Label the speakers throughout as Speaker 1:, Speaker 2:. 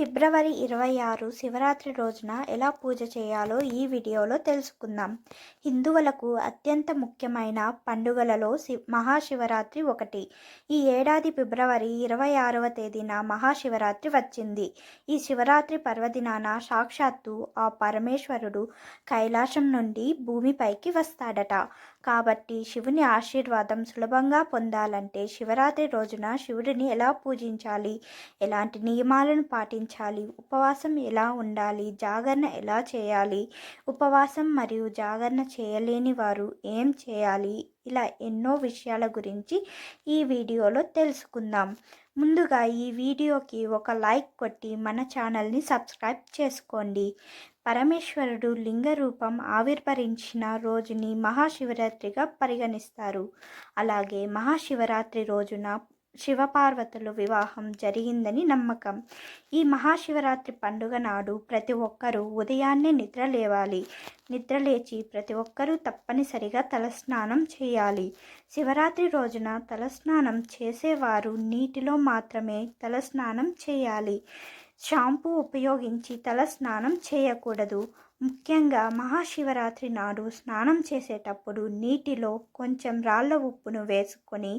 Speaker 1: ఫిబ్రవరి ఇరవై ఆరు శివరాత్రి రోజున ఎలా పూజ చేయాలో ఈ వీడియోలో తెలుసుకుందాం. హిందువులకు అత్యంత ముఖ్యమైన పండుగలలో శి మహాశివరాత్రి ఒకటి. ఈ ఏడాది ఫిబ్రవరి ఇరవై ఆరవ తేదీన మహాశివరాత్రి వచ్చింది. ఈ శివరాత్రి పర్వదినాన సాక్షాత్తు ఆ పరమేశ్వరుడు కైలాసం నుండి భూమిపైకి వస్తాడట. కాబట్టి శివుని ఆశీర్వాదం సులభంగా పొందాలంటే శివరాత్రి రోజున శివుడిని ఎలా పూజించాలి? ఎలాంటి నియమాలను పాటించాలి? ఉపవాసం ఎలా ఉండాలి? జాగరణ ఎలా చేయాలి? ఉపవాసం మరియు జాగరణ చేయలేని వారు ఏం చేయాలి? ఇలా ఎన్నో విషయాల గురించి ఈ వీడియోలో తెలుసుకుందాం. ముందుగా ఈ వీడియోకి ఒక లైక్ కొట్టి మన ఛానల్ని సబ్స్క్రైబ్ చేసుకోండి. పరమేశ్వరుడు లింగ రూపం ఆవిర్భవించిన రోజుని మహాశివరాత్రిగా పరిగణిస్తారు. అలాగే మహాశివరాత్రి రోజున శివపార్వతుల వివాహం జరిగిందని నమ్మకం. ఈ మహాశివరాత్రి పండుగ నాడు ప్రతి ఒక్కరూ ఉదయాన్నే నిద్ర లేవాలి నిద్ర లేచి ప్రతి ఒక్కరూ తప్పనిసరిగా తలస్నానం చేయాలి. శివరాత్రి రోజున తలస్నానం చేసేవారు నీటిలో మాత్రమే తలస్నానం చేయాలి. షాంపూ ఉపయోగించి తల స్నానం చేయకూడదు. ముఖ్యంగా మహాశివరాత్రి నాడు స్నానం చేసేటప్పుడు నీటిలో కొంచెం రాళ్ళ ఉప్పును వేసుకొని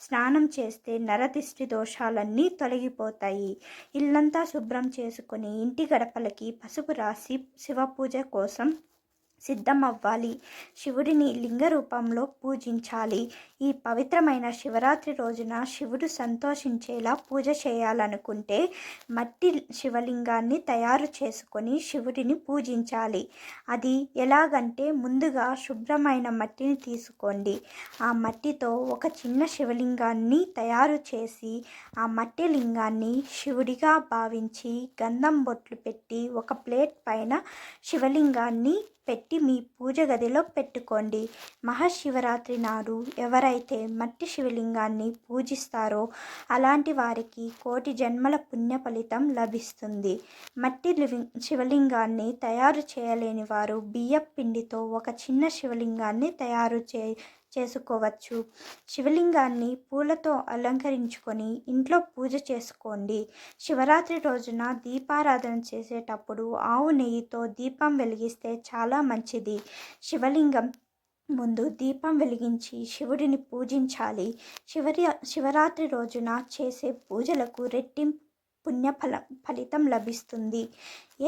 Speaker 1: స్నానం చేస్తే నరదిష్టి దోషాలన్నీ తొలగిపోతాయి. ఇల్లంతా శుభ్రం చేసుకొని ఇంటి గడపలకి పసుపు రాసి శివపూజ కోసం సిద్ధమవ్వాలి. శివుడిని లింగ రూపంలో పూజించాలి. ఈ పవిత్రమైన శివరాత్రి రోజున శివుడు సంతోషించేలా పూజ చేయాలనుకుంటే మట్టి శివలింగాన్ని తయారు చేసుకొని శివుడిని పూజించాలి. అది ఎలాగంటే ముందుగా శుభ్రమైన మట్టిని తీసుకోండి. ఆ మట్టితో ఒక చిన్న శివలింగాన్ని తయారు చేసి ఆ మట్టి లింగాన్ని శివుడిగా భావించి గంధం బొట్లు పెట్టి ఒక ప్లేట్ పైన శివలింగాన్ని పెట్టి మీ పూజ గదిలో పెట్టుకోండి. మహాశివరాత్రి నాడు ఎవరైతే మట్టి శివలింగాన్ని పూజిస్తారో అలాంటి వారికి కోటి జన్మల పుణ్య ఫలితం లభిస్తుంది. మట్టి శివలింగాన్ని తయారు చేయలేని వారు బియ్యం పిండితో ఒక చిన్న శివలింగాన్ని తయారు చే చేసుకోవచ్చు. శివలింగాన్ని పూలతో అలంకరించుకొని ఇంట్లో పూజ చేసుకోండి. శివరాత్రి రోజున దీపారాధన చేసేటప్పుడు ఆవు నెయ్యితో దీపం వెలిగిస్తే చాలా మంచిది. శివలింగం ముందు దీపం వెలిగించి శివుడిని పూజించాలి. శివరి శివరాత్రి రోజున చేసే పూజలకు రెట్టింపు పుణ్యఫల ఫలితం లభిస్తుంది.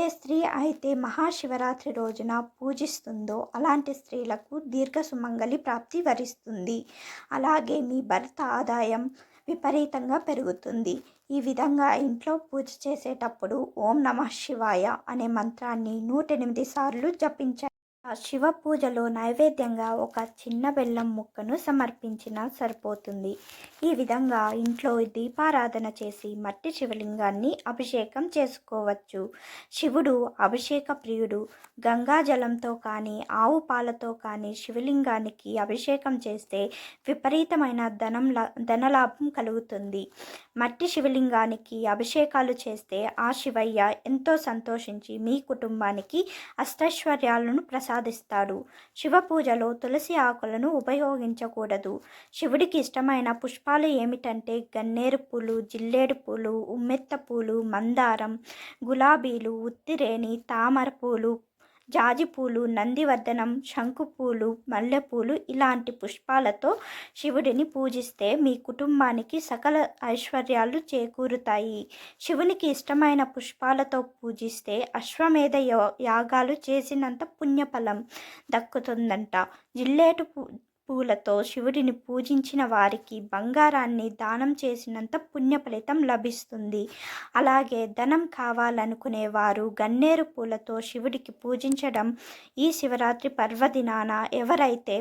Speaker 1: ఏ స్త్రీ అయితే మహాశివరాత్రి రోజున పూజిస్తుందో అలాంటి స్త్రీలకు దీర్ఘ సుమంగళి ప్రాప్తి వరిస్తుంది. అలాగే మీ భర్త ఆదాయం విపరీతంగా పెరుగుతుంది. ఈ విధంగా ఇంట్లో పూజ చేసేటప్పుడు ఓం నమ శివాయ అనే మంత్రాన్ని నూట ఎనిమిది సార్లు జపించాలి శివ పూజలో నైవేద్యంగా ఒక చిన్న బెల్లం ముక్కను సమర్పించిన సరిపోతుంది. ఈ విధంగా ఇంట్లో దీపారాధన చేసి మట్టి శివలింగాన్ని అభిషేకం చేసుకోవచ్చు. శివుడు అభిషేక ప్రియుడు గంగాజలంతో కానీ ఆవు పాలతో కానీ శివలింగానికి అభిషేకం చేస్తే విపరీతమైన ధనం ధనలాభం కలుగుతుంది. మట్టి శివలింగానికి అభిషేకాలు చేస్తే ఆ శివయ్య ఎంతో సంతోషించి మీ కుటుంబానికి అష్టైశ్వర్యాలను ప్రసాద ప్రసాదిస్తాడు శివ పూజలో తులసి ఆకులను ఉపయోగించకూడదు. శివుడికి ఇష్టమైన పుష్పాలు ఏమిటంటే గన్నేరు పూలు జిల్లేడు పూలు ఉమ్మెత్త పూలు మందారం గులాబీలు ఉత్తిరేణి తామర పూలు జాజిపూలు నందివర్ధనం శంకుపూలు మల్లెపూలు ఇలాంటి పుష్పాలతో శివుడిని పూజిస్తే మీ కుటుంబానికి సకల ఐశ్వర్యాలు చేకూరుతాయి. శివునికి ఇష్టమైన పుష్పాలతో పూజిస్తే అశ్వమేధ యాగాలు చేసినంత పుణ్యఫలం దక్కుతుందంట. జిల్లేటు పూలతో శివుడిని పూజించిన వారికి బంగారాన్ని దానం చేసినంత పుణ్య ఫలితం లభిస్తుంది. అలాగే ధనం కావాలనుకునే వారు గన్నేరు పూలతో శివుడికి పూజించడం ఈ శివరాత్రి పర్వదినాన ఎవరైతే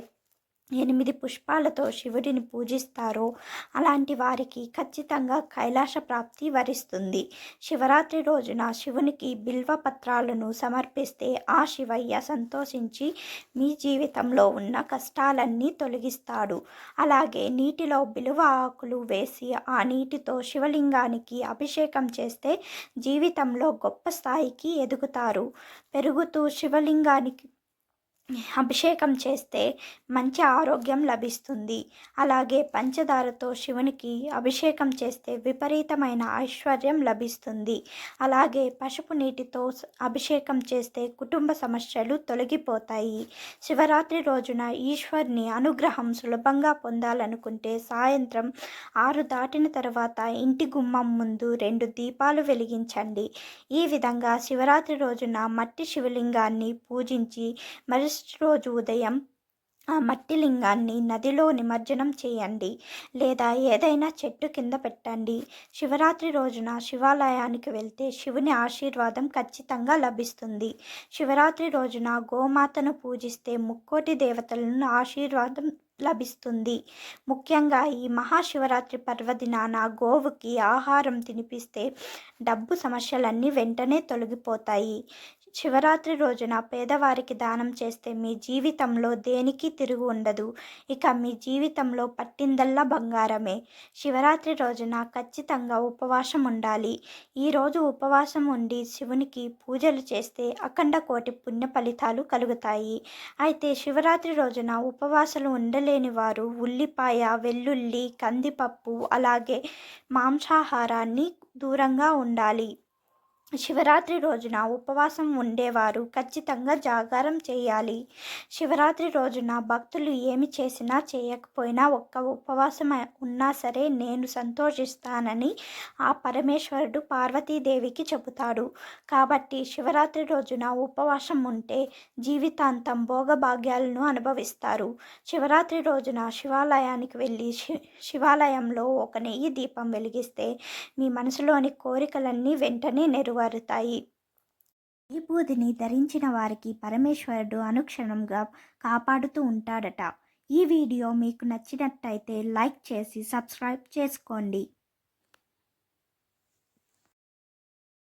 Speaker 1: ఎనిమిది పుష్పాలతో శివుడిని పూజిస్తారో అలాంటి వారికి ఖచ్చితంగా కైలాస ప్రాప్తి వరిస్తుంది. శివరాత్రి రోజున శివునికి బిల్వ పత్రాలను సమర్పిస్తే ఆ శివయ్య సంతోషించి మీ జీవితంలో ఉన్న కష్టాలన్నీ తొలగిస్తాడు. అలాగే నీటిలో బిలువ ఆకులు వేసి ఆ నీటితో శివలింగానికి అభిషేకం చేస్తే జీవితంలో గొప్ప స్థాయికి ఎదుగుతారు. పెరుగుతూ శివలింగానికి అభిషేకం చేస్తే మంచి ఆరోగ్యం లభిస్తుంది. అలాగే పంచదారతో శివునికి అభిషేకం చేస్తే విపరీతమైన ఐశ్వర్యం లభిస్తుంది. అలాగే పసుపు నీటితో అభిషేకం చేస్తే కుటుంబ సమస్యలు తొలగిపోతాయి. శివరాత్రి రోజున ఈశ్వర్ని అనుగ్రహం సులభంగా పొందాలనుకుంటే సాయంత్రం ఆరు దాటిన తర్వాత ఇంటి గుమ్మం ముందు రెండు దీపాలు వెలిగించండి. ఈ విధంగా శివరాత్రి రోజున మట్టి శివలింగాన్ని పూజించి మరి రోజు ఉదయం ఆ మట్టి లింగాన్ని నదిలో నిమజ్జనం చేయండి లేదా ఏదైనా చెట్టు కింద పెట్టండి. శివరాత్రి రోజున శివాలయానికి వెళ్తే శివుని ఆశీర్వాదం ఖచ్చితంగా లభిస్తుంది. శివరాత్రి రోజున గోమాతను పూజిస్తే ముక్కోటి దేవతలను ఆశీర్వాదం లభిస్తుంది. ముఖ్యంగా ఈ మహాశివరాత్రి పర్వదినాన గోవుకి ఆహారం తినిపిస్తే డబ్బు సమస్యలన్నీ వెంటనే తొలగిపోతాయి. శివరాత్రి రోజున పేదవారికి దానం చేస్తే మీ జీవితంలో దేనికి తిరుగు ఉండదు. ఇక మీ జీవితంలో పట్టిందల్లా బంగారమే. శివరాత్రి రోజున ఖచ్చితంగా ఉపవాసం ఉండాలి. ఈరోజు ఉపవాసం ఉండి శివునికి పూజలు చేస్తే అఖండ కోటి పుణ్య ఫలితాలు కలుగుతాయి. అయితే శివరాత్రి రోజున ఉపవాసాలు ఉండలేని వారు ఉల్లిపాయ వెల్లుల్లి కందిపప్పు అలాగే మాంసాహారాన్ని దూరంగా ఉండాలి. శివరాత్రి రోజున ఉపవాసం ఉండేవారు. ఖచ్చితంగా జాగారం చేయాలి. శివరాత్రి రోజున భక్తులు ఏమి చేసినా చేయకపోయినా ఒక్క ఉపవాసం ఉన్నా సరే నేను సంతోషిస్తానని ఆ పరమేశ్వరుడు పార్వతీదేవికి చెబుతాడు. కాబట్టి శివరాత్రి రోజున ఉపవాసం ఉంటే జీవితాంతం భోగభాగ్యాలను అనుభవిస్తారు. శివరాత్రి రోజున శివాలయానికి వెళ్ళి శివాలయంలో ఒక నెయ్యి దీపం వెలిగిస్తే మీ మనసులోని కోరికలన్నీ వెంటనే నెరవేరు వారుతాయి ఈ బూదిని ధరించిన వారికి పరమేశ్వరుడు అనుక్షణంగా కాపాడుతూ ఉంటాడట. ఈ వీడియో మీకు నచ్చినట్టయితే లైక్ చేసి సబ్స్క్రైబ్ చేసుకోండి.